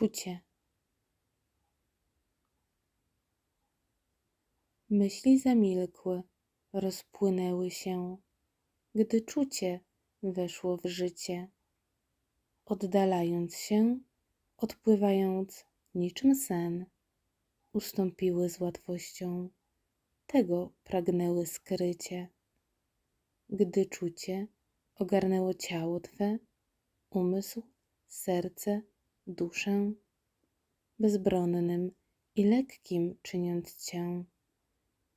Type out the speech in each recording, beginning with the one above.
Czucie. Myśli zamilkły, rozpłynęły się, gdy czucie weszło w życie. Oddalając się, odpływając niczym sen, ustąpiły z łatwością. Tego pragnęły skrycie. Gdy czucie ogarnęło ciało Twe, umysł, serce, duszę, bezbronnym i lekkim czyniąc Cię.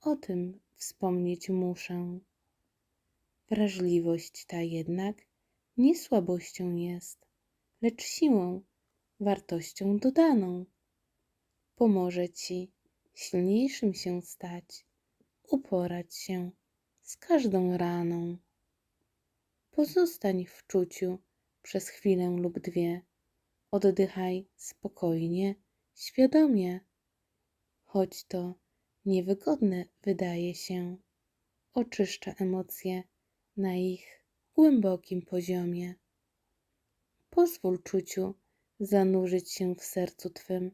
O tym wspomnieć muszę. Wrażliwość ta jednak nie słabością jest, lecz siłą, wartością dodaną. Pomoże Ci silniejszym się stać, uporać się z każdą raną. Pozostań w czuciu przez chwilę lub dwie. Oddychaj spokojnie, świadomie. Choć to niewygodne wydaje się, oczyszcza emocje na ich głębokim poziomie. Pozwól czuciu zanurzyć się w sercu Twym.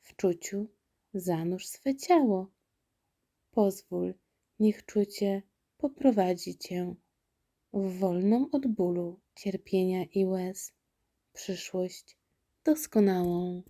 W czuciu zanurz swe ciało. Pozwól, niech czucie poprowadzi Cię w wolną od bólu, cierpienia i łez przyszłość doskonałą.